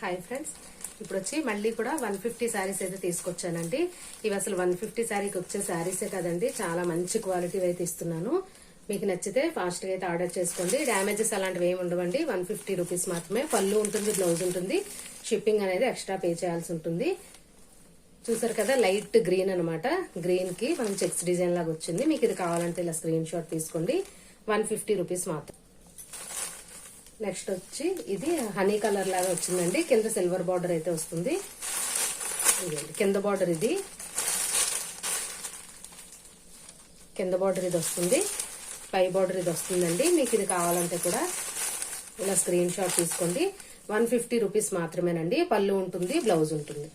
Hi friends ఇప్పుడు వచ్చి మళ్ళీ కూడా వన్ ఫిఫ్టీ శారీస్ అయితే తీసుకొచ్చానండి. ఇవి అసలు వన్ ఫిఫ్టీ శారీకి వచ్చే శారీసే కదండి. చాలా మంచి క్వాలిటీ అయితే ఇస్తున్నాను. మీకు నచ్చితే ఫాస్ట్గా అయితే ఆర్డర్ చేసుకోండి. డ్యామేజెస్ అలాంటివి ఏమి ఉండవండి. వన్ ఫిఫ్టీ రూపీస్ మాత్రమే. పళ్ళు ఉంటుంది బ్లౌజ్ ఉంటుంది. షిప్పింగ్ అనేది ఎక్స్ట్రా పే చేయాల్సి ఉంటుంది. చూసారు కదా లైట్ గ్రీన్ అనమాట గ్రీన్కి మనం చెక్స్ డిజైన్ లాగా వచ్చింది. మీకు ఇది కావాలంటే ఇలా స్క్రీన్ షాట్ తీసుకోండి. వన్ ఫిఫ్టీ రూపీస్ మాత్రం. నెక్స్ట్ వచ్చి ఇది హనీ కలర్ లాగా వచ్చిందండి. కింద సిల్వర్ బార్డర్ అయితే వస్తుంది. ఇదండి కింద బార్డర్ ఇది. కింద బార్డర్ ఇది వస్తుంది. పై బార్డర్ ఇది వస్తుందండి. మీకు ఇది కావాలంటే కూడా ఇలా స్క్రీన్ షాట్ తీసుకోండి. వన్ ఫిఫ్టీ రూపీస్ మాత్రమేనండి. పళ్ళు ఉంటుంది బ్లౌజ్ ఉంటుంది.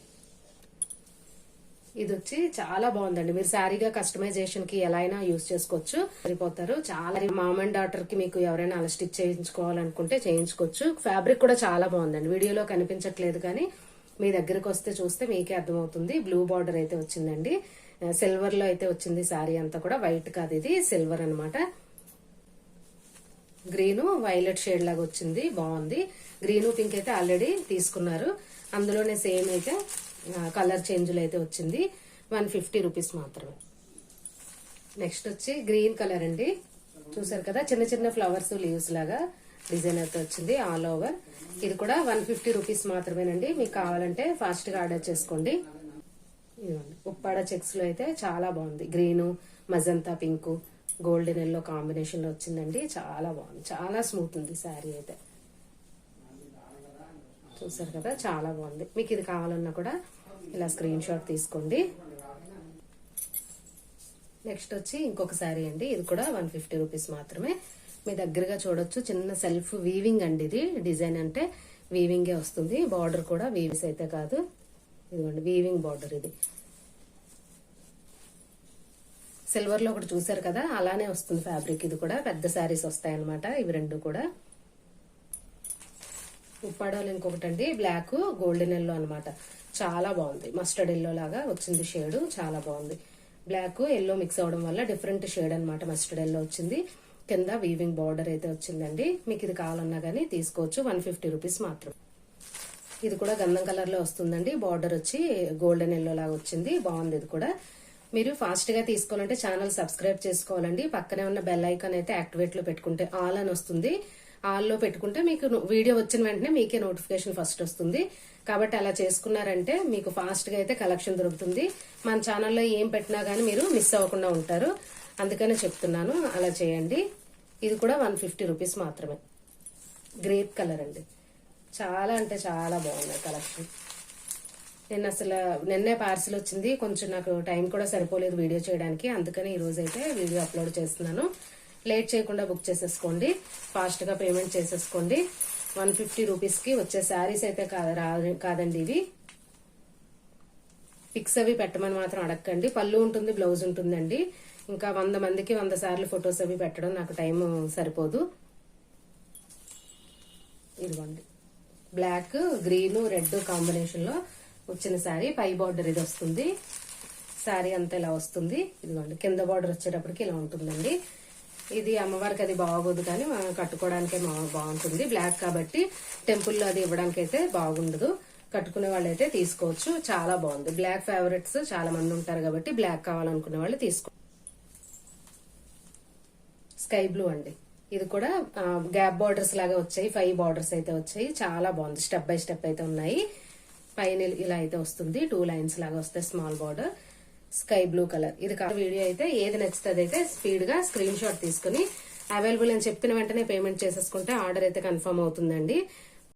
ఇది వచ్చి చాలా బాగుందండి. మీరు శారీగా కస్టమైజేషన్కి ఎలా అయినా యూజ్ చేసుకోవచ్చు. సరిపోతారు. చాలా మామ్ అండ్ డాటర్కి మీకు ఎవరైనా అలా స్టిచ్ చేయించుకోవాలనుకుంటే చేయించుకోవచ్చు. ఫ్యాబ్రిక్ కూడా చాలా బాగుందండి. వీడియోలో కనిపించట్లేదు కానీ మీ దగ్గరకు వస్తే చూస్తే మీకే అర్థమవుతుంది. బ్లూ బార్డర్ అయితే వచ్చిందండి. సిల్వర్లో అయితే వచ్చింది శారీ అంతా కూడా. వైట్ కాదు ఇది. సిల్వర్ అనమాట గ్రీన్ వైలెట్ షేడ్ లాగా వచ్చింది. బాగుంది. గ్రీన్ పింక్ అయితే ఆల్రెడీ తీసుకున్నారు. అందులోనే సేమ్ అయితే కలర్ చేంజ్లు అయితే వచ్చింది. వన్ ఫిఫ్టీ రూపీస్ మాత్రమే. నెక్స్ట్ వచ్చి గ్రీన్ కలర్ అండి. చూసారు కదా చిన్న చిన్న ఫ్లవర్స్ లీవ్స్ లాగా డిజైన్ అయితే వచ్చింది ఆల్ ఓవర్. ఇది కూడా వన్ ఫిఫ్టీ రూపీస్ మాత్రమేనండి. మీకు కావాలంటే ఫాస్ట్గా ఆర్డర్ చేసుకోండి. ఉప్పాడ చెక్స్లో అయితే చాలా బాగుంది. Green magenta pink golden yellow కాంబినేషన్లో వచ్చిందండి. చాలా బాగుంది. చాలా స్మూత్ ఉంది శారీ అయితే. చూసారు కదా చాలా బాగుంది. మీకు ఇది కావాలన్నా కూడా ఇలా స్క్రీన్ షాట్ తీసుకోండి. నెక్స్ట్ వచ్చి ఇంకొక శారీ అండి. ఇది కూడా వన్ ఫిఫ్టీ రూపీస్ మాత్రమే. మీ దగ్గరగా చూడొచ్చు. చిన్న సెల్ఫ్ వీవింగ్ అండి ఇది. డిజైన్ అంటే వీవింగే వస్తుంది. బార్డర్ కూడా వీవిస్ అయితే కాదు. ఇదిగోండి వీవింగ్ బార్డర్ ఇది. సిల్వర్లో ఒకటి చూసారు కదా అలానే వస్తుంది ఫ్యాబ్రిక్ ఇది కూడా పెద్ద శారీస్ వస్తాయన్నమాట. ఇవి రెండు కూడా. ఉప్పాడాలు ఇంకొకటి అండి బ్లాక్ గోల్డెన్ ఎల్లో అనమాట చాలా బాగుంది. మస్టర్డ్ ఎల్లో లాగా వచ్చింది షేడ్ చాలా బాగుంది. బ్లాక్ ఎల్లో మిక్స్ అవడం వల్ల డిఫరెంట్ షేడ్ అనమాట మస్టర్డ్ ఎల్లో వచ్చింది. కింద వీవింగ్ బార్డర్ అయితే వచ్చిందండి. మీకు ఇది కావాలన్నా కానీ తీసుకోవచ్చు వన్ ఫిఫ్టీ రూపీస్ మాత్రం. ఇది కూడా గంధం కలర్లో వస్తుందండి. బార్డర్ వచ్చి గోల్డెన్ ఎల్లో లాగా వచ్చింది. బాగుంది ఇది కూడా. మీరు ఫాస్ట్గా తీసుకోవాలంటే ఛానల్ సబ్స్క్రైబ్ చేసుకోవాలండి. పక్కనే ఉన్న బెల్ ఐకాన్ అయితే యాక్టివేట్లో పెట్టుకుంటే ఆల్ అని వస్తుంది. ఆల్లో పెట్టుకుంటే మీకు వీడియో వచ్చిన వెంటనే మీకే నోటిఫికేషన్ ఫస్ట్ వస్తుంది. కాబట్టి అలా చేసుకున్నారంటే మీకు ఫాస్ట్గా అయితే కలెక్షన్ దొరుకుతుంది. మన ఛానల్లో ఏం పెట్టినా కానీ మీరు మిస్ అవ్వకుండా ఉంటారు. అందుకనే చెప్తున్నాను అలా చేయండి. ఇది కూడా వన్ ఫిఫ్టీ రూపీస్ మాత్రమే. గ్రేప్ కలర్ అండి. చాలా అంటే చాలా బాగున్నాయి కలెక్షన్. నేను అసలు నిన్నే పార్సిల్ వచ్చింది. కొంచెం నాకు టైం కూడా సరిపోలేదు వీడియో చేయడానికి. అందుకని ఈరోజైతే అయితే వీడియో అప్లోడ్ చేస్తున్నాను. లేట్ చేయకుండా బుక్ చేసేసుకోండి. ఫాస్ట్గా పేమెంట్ చేసేసుకోండి. వన్ ఫిఫ్టీ రూపీస్కి వచ్చే శారీస్ అయితే రా- కాదండి ఇవి. పిక్స్ అవి పెట్టమని మాత్రం అడగండి పళ్ళు ఉంటుంది బ్లౌజ్ ఉంటుందండి. ఇంకా వంద మందికి వంద సార్లు ఫొటోస్ అవి పెట్టడం నాకు టైం సరిపోదు. ఇదిగోండి. బ్లాక్ గ్రీన్ రెడ్ కాంబినేషన్లో వచ్చిన శారీ. పై బార్డర్ ఇది వస్తుంది. శారీ అంతా ఇలా వస్తుంది. ఇదిగోండి. కింద బార్డర్ వచ్చేటప్పటికి ఇలా ఉంటుందండి. ఇది అమ్మవారికి అది బాగోదు కానీ మనం కట్టుకోవడానికే బాగుంటుంది. బ్లాక్ కాబట్టి టెంపుల్లో అది ఇవ్వడానికి అయితే బాగుండదు. కట్టుకునే వాళ్ళైతే తీసుకోవచ్చు. చాలా బాగుంది. బ్లాక్ ఫేవరెట్స్ చాలా మంది ఉంటారు కాబట్టి బ్లాక్ కావాలనుకునే వాళ్ళు తీసుకో స్కై బ్లూ అండి. ఇది కూడా గ్యాప్ బార్డర్స్ లాగా వచ్చాయి. ఫైవ్ బార్డర్స్ అయితే వచ్చాయి. చాలా బాగుంది. స్టెప్ బై స్టెప్ అయితే ఉన్నాయి. పైన ఇలా అయితే వస్తుంది. టూ లైన్స్ లాగా వస్తాయి. Small border sky blue colour. ఇది కాదు వీడియో అయితే ఏది నచ్చుతుంది అయితే స్పీడ్గా స్క్రీన్ షాట్ తీసుకుని అవైలబుల్ అని చెప్పిన వెంటనే పేమెంట్ చేసేసుకుంటే ఆర్డర్ అయితే కన్ఫర్మ్ అవుతుందండి.